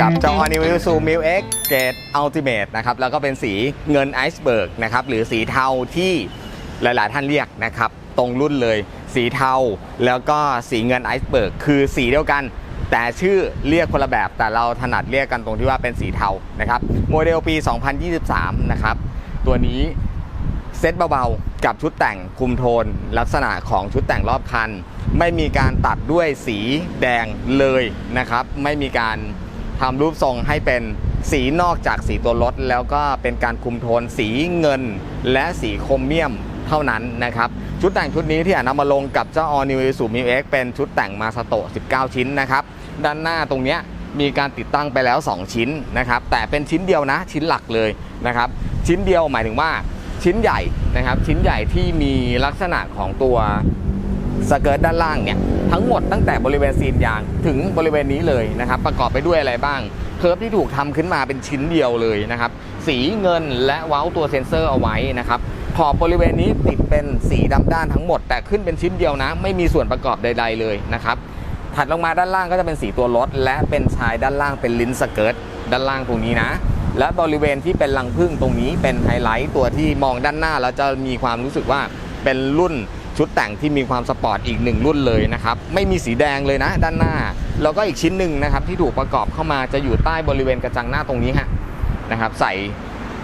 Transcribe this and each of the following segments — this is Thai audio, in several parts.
กับเจ้า All New Isuzu Mil X Grade Ultimate นะครับ แล้วก็เป็นสีเงินไอซ์เบิร์กนะครับ หรือสีเทาที่หลาย ๆ ท่านเรียกนะครับ ตรงรุ่นเลย สีเทาแล้วก็สีเงินไอซ์เบิร์กคือสีเดียวกัน แต่ชื่อเรียกคนละแบบแต่เราถนัดเรียกกันตรงที่ว่าเป็นสีเทานะครับโมเดลปี 2023 นะครับ ตัวนี้เซ็ตเบา ๆ กับชุดแต่งคุมโทน ลักษณะของชุดแต่งรอบคัน ไม่มีการตัดด้วยสีแดงเลยนะครับ ไม่มีการ ทำรูปทรงให้เป็นสีนอกจากสีตัวรถ แล้วก็เป็นการคุมโทนสีเงิน และสีโครเมียมเท่านั้นนะครับ ชุดแต่งชุดนี้ที่อานำมาลงกับเจ้า All New Isuzu Mu X เป็นชุดแต่งมาสโต 19 ชิ้นนะครับ ด้านหน้าตรงเนี้ยมีการติดตั้งไปแล้ว 2 ชิ้นนะครับ แต่เป็นชิ้นเดียวนะชิ้นหลักเลยนะครับ ชิ้นเดียวหมายถึงว่าชิ้นใหญ่นะครับ ชิ้นใหญ่ที่มีลักษณะของตัวสเกิร์ตด้านล่างเนี่ย ทั้งหมดตั้งแต่บริเวณซีนยางถึงบริเวณนี้เลยนะครับ ประกอบไปด้วยอะไรบ้าง เคิร์ฟที่ถูกทำขึ้นมาเป็นชิ้นเดียวเลยนะครับ สีเงินและเว้าตัวเซ็นเซอร์เอาไว้นะครับขอบบริเวณนี้ติดเป็นสีดำด้านทั้งหมด แต่ขึ้นเป็นชิ้นเดียวนะ ไม่มีส่วนประกอบใด ๆ เลยนะครับถัดลงมาด้านล่างก็จะเป็นสีตัวรถ และเป็นชายด้านล่างเป็นลิ้นสเกิร์ตด้านล่างตรงนี้นะ และบริเวณที่เป็นรังพึ่งตรงนี้เป็นไฮไลท์ตัวที่มองด้านหน้าแล้วจะมีความรู้สึกว่าเป็นรุ่น ชุดแต่งที่มีความสปอร์ตอีกหนึ่งรุ่นเลยนะครับ ไม่มีสีแดงเลยนะด้านหน้า แล้วก็อีกชิ้นหนึ่งนะครับที่ถูกประกอบเข้ามาจะอยู่ใต้บริเวณกระจังหน้าตรงนี้ฮะนะครับ ใส่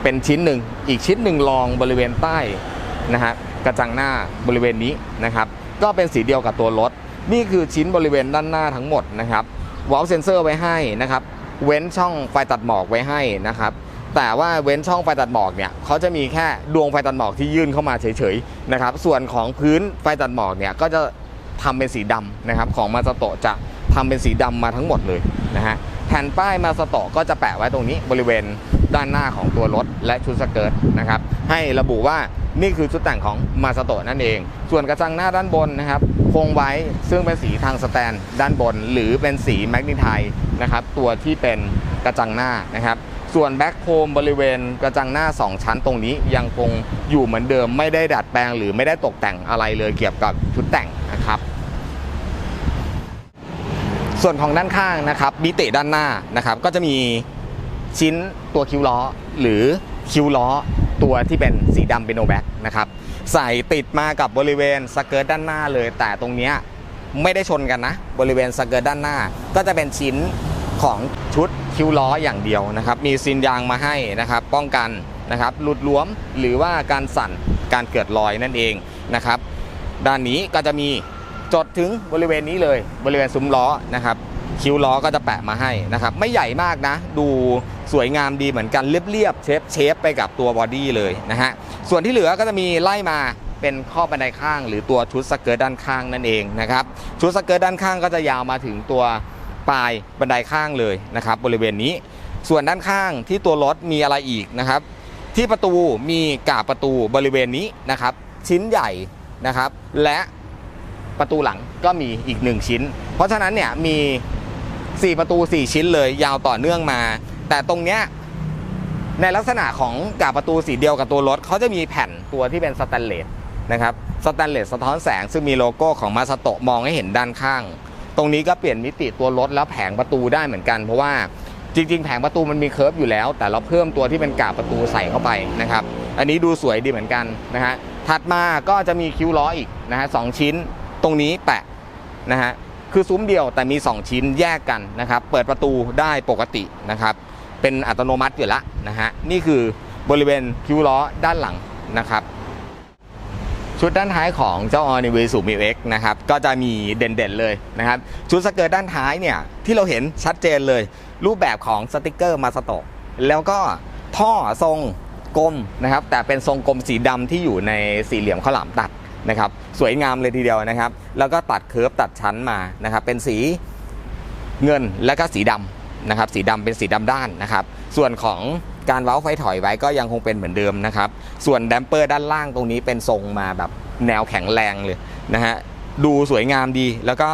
เป็นชิ้นหนึ่งอีกชิ้นหนึ่งรองบริเวณใต้นะฮะกระจังหน้าบริเวณนี้นะครับ ก็เป็นสีเดียวกับตัวรถ นี่คือชิ้นบริเวณด้านหน้าทั้งหมดนะครับวอลเซนเซอร์ไว้ให้นะครับ เว้นช่องไฟตัดหมอกไว้ให้นะครับ แต่ว่าเว้นช่องไฟตัดหมอกเนี่ยเขาจะมีแค่ดวงไฟตัดหมอกที่ยื่นเข้ามาเฉยๆนะครับ ส่วนของพื้นไฟตัดหมอกเนี่ยก็จะทำเป็นสีดำนะครับ ของมาสโตจะทำเป็นสีดำมาทั้งหมดเลยนะฮะแผ่นป้ายมาสโตก็จะแปะไว้ตรงนี้บริเวณด้านหน้าของตัวรถและชุดสเกิร์ตนะครับให้ระบุว่านี่คือชุดแต่งของมาสโตนั่นเอง ส่วนกระจังหน้าด้านบนนะครับคงไว้ซึ่งเป็นสีทางสแตนด้านบน หรือเป็นสีแมกนีไทนะครับตัวที่เป็นกระจังหน้านะครับ ส่วนแบ็คโฮมบริเวณกระจังหน้า 2 ชั้นตรงนี้ยังคงอยู่เหมือนเดิมไม่ได้ดัดแปลงหรือไม่ได้ตกแต่งอะไรเลยเกี่ยวกับชุดแต่งนะครับส่วนของด้านข้างนะครับมิติด้านหน้านะครับก็จะมีชิ้นตัวคิ้วล้อ หรือคิ้วล้อตัวที่เป็นสีดำเป็นโนแบ็กนะครับใส่ติดมากับบริเวณสเกิร์ตด้านหน้าเลย แต่ตรงเนี้ยไม่ได้ชนกันนะ บริเวณสเกิร์ตด้านหน้า ก็จะเป็นชิ้น ของชุดคิ้วล้ออย่างเดียวนะครับ มีซินยางมาให้นะครับ ป้องกันนะครับหลุดหลวมหรือว่าการสั่นการเกิดรอยนั่นเองนะครับ ด้านนี้ก็จะมีจดถึงบริเวณนี้เลยบริเวณซุ้มล้อนะครับ คิ้วล้อก็จะแปะมาให้นะครับ ไม่ใหญ่มากนะ ดูสวยงามดีเหมือนกันเรียบๆเชฟเชฟไปกับตัวบอดี้เลยนะฮะส่วนที่เหลือก็จะมีไล่มาเป็นข้อบันไดข้าง หรือตัวชุดสเกิร์ตด้านข้างนั่นเองนะครับชุดสเกิร์ตด้านข้างก็จะยาวมาถึงตัว ปลายบันไดข้างเลยนะครับบริเวณนี้ ส่วนด้านข้างที่ตัวรถมีอะไรอีกนะครับ ที่ประตูมีกาบประตูบริเวณนี้นะครับ ชิ้นใหญ่นะครับ และประตูหลังก็มีอีกหนึ่งชิ้น เพราะฉะนั้นเนี่ยมี 4 ประตู 4 ชิ้นเลยยาวต่อเนื่องมา แต่ตรงเนี้ยในลักษณะของกาบประตูสีเดียวกับตัวรถเขาจะมีแผ่นตัวที่เป็นสแตนเลสนะครับสแตนเลสสะท้อนแสงซึ่งมีโลโก้ของมาสโตะมองให้เห็นด้านข้าง ตรงนี้ก็เปลี่ยนมิติตัวรถแล้วแผงประตูได้เหมือนกัน เพราะว่าจริง ๆ แผงประตูมันมีเคิร์ฟอยู่แล้ว แต่เราเพิ่มตัวที่เป็นกาบประตูใส่เข้าไปนะครับ อันนี้ดูสวยดีเหมือนกันนะฮะถัดมาก็จะมีคิ้วล้ออีกนะฮะสองชิ้นตรงนี้แปะนะฮะคือซุ้มเดียวแต่มี 2 ชิ้นแยกกันนะครับ เปิดประตูได้ปกตินะครับ เป็นอัตโนมัติอยู่แล้วนะฮะนี่คือบริเวณคิ้วล้อด้านหลังนะครับ ชุดด้านท้ายของเจ้า All New Isuzu Mu X นะครับก็จะมีเด่นๆเลยนะครับชุดสเกิร์ตด้านท้ายเนี่ยที่เราเห็นชัดเจนเลย รูปแบบของสติกเกอร์มาสโตะแล้วก็ท่อทรงกลมนะครับ แต่เป็นทรงกลมสีดำที่อยู่ในสี่เหลี่ยมข้าวหลามตัดนะครับ สวยงามเลยทีเดียวนะครับ แล้วก็ตัดเคิร์ฟตัดชั้นมานะครับ เป็นสีเงินและก็สีดำนะครับ สีดำเป็นสีดำด้านนะครับ ส่วนของ การเว้าไฟถอยไว้ก็ยังคงเป็นเหมือนเดิมนะครับ ส่วนแดมเปอร์ด้านล่างตรงนี้เป็นทรงมาแบบแนวแข็งแรงเลยนะฮะดูสวยงามดีแล้วก็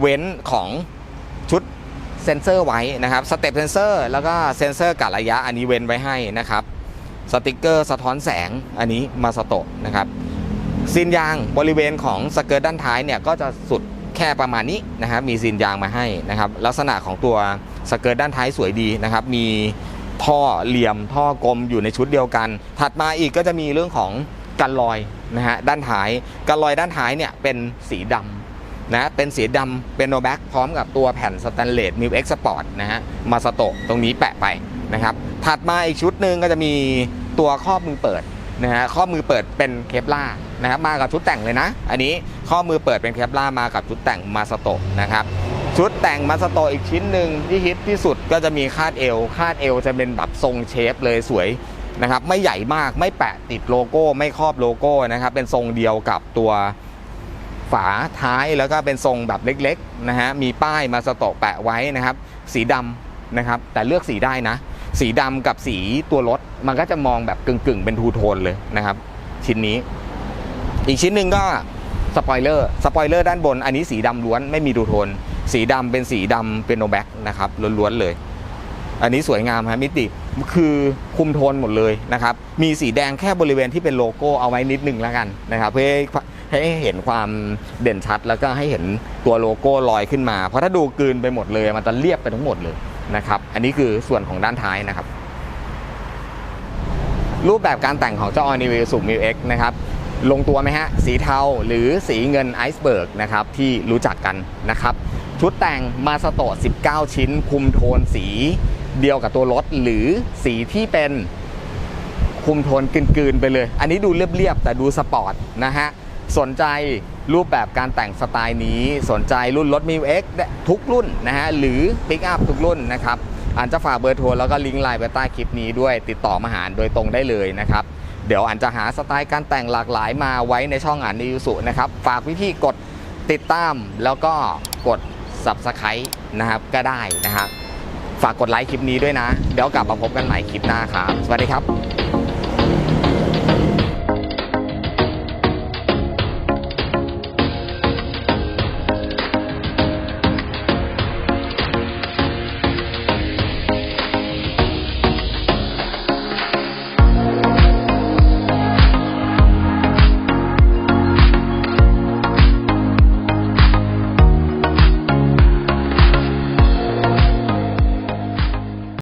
เว้นของชุดเซนเซอร์ไว้นะครับสเต็ปเซนเซอร์แล้วก็เซนเซอร์กัดระยะอันนี้เว้นไว้ให้นะครับสติกเกอร์สะท้อนแสงอันนี้มาสโตะนะครับซีนยางบริเวณของสเกิร์ตด้านท้ายเนี่ยก็จะสุดแค่ประมาณนี้นะครับมีซีนยางมาให้นะครับลักษณะของตัวสเกิร์ตด้านท้ายสวยดีนะครับมี ท่อเหลี่ยมท่อกลมอยู่ในชุดเดียวกัน ถัดมาอีกก็จะมีเรื่องของกันรอยนะฮะด้านท้ายกันรอยด้านท้ายเนี่ยเป็นสีดำนะเป็นสีดำเป็นโนแบ็กพร้อมกับตัวแผ่นสแตนเลสมิวเอ็กซ์สปอร์ตนะฮะมาสโตะตรงนี้แปะไปนะครับถัดมาอีกชุดหนึ่งก็จะมีตัวครอบมือเปิดนะฮะครอมือเปิดเป็นเคปล่านะครับมากับชุดแต่งเลยนะ อันนี้ข้อมือเปิดเป็นเคปล่ามากับชุดแต่งมาสโตะนะครับ ชุดแต่งมาสโตอีกชิ้นหนึ่งที่ฮิตที่สุดก็จะมีคาดเอว คาดเอวจะเป็นแบบทรงเชฟเลยสวยนะครับ ไม่ใหญ่มากไม่แปะติดโลโก้ไม่ครอบโลโก้นะครับ เป็นทรงเดียวกับตัวฝาท้ายแล้วก็เป็นทรงแบบเล็กๆนะฮะมีป้ายมาสโตแปะไว้นะครับ สีดำนะครับ แต่เลือกสีได้นะ สีดำกับสีตัวรถ มันก็จะมองแบบกึ่งๆ เป็นทูโทนเลยนะครับ ชิ้นนี้ อีกชิ้นหนึ่งก็สปอยเลอร์สปอยเลอร์ด้านบนอันนี้สีดำล้วนไม่มีทูโทน สีดำเป็นสีดำเป็นโนแบ็กนะครับล้วนๆเลย อันนี้สวยงามฮะมิติคือคุมโทนหมดเลยนะครับ มีสีแดงแค่บริเวณที่เป็นโลโก้เอาไว้นิดนึงแล้วกันนะครับ เพื่อให้ให้เห็นความเด่นชัด แล้วก็ให้เห็นตัวโลโก้ลอยขึ้นมา เพราะถ้าดูกลืนไปหมดเลยมันจะเรียบไปทั้งหมดเลยนะครับ อันนี้คือส่วนของด้านท้ายนะครับ รูปแบบการแต่งของเจ้า All New Isuzu Mu X นะครับลงตัวไหมฮะ สีเทาหรือสีเงินไอซ์เบิร์กนะครับที่รู้จักกันนะครับ ชุดแต่งมาสโตะ19 ชิ้น คุมโทนสีเดียวกับตัวรถ หรือสีที่เป็นคุมโทนกลืนๆไปเลย อันนี้ดูเรียบๆ แต่ดูสปอร์ตนะฮะ สนใจรูปแบบการแต่งสไตล์นี้ สนใจรุ่นรถ m ิว X ทุกรุ่นนะฮะ หรือปิกอัพทุกรุ่นนะครับอันจะฝากเบอร์โทรแล้วก็ลิงก์ไลน์ไว้ใต้คลิปนี้ด้วย ติดต่อมาหาโดยตรงได้เลยนะครับ เดี๋ยวอันจะหาสไตล์การแต่งหลากหลายมาไว้ในช่องอ่านนิวสุนะครับ ฝากพี่ๆกดติดตามแล้วก็กด Subscribe นะครับก็ได้นะครับฝากกดไลค์คลิปนี้ด้วยนะ เดี๋ยวกลับมาพบกันใหม่คลิปหน้าครับ สวัสดีครับ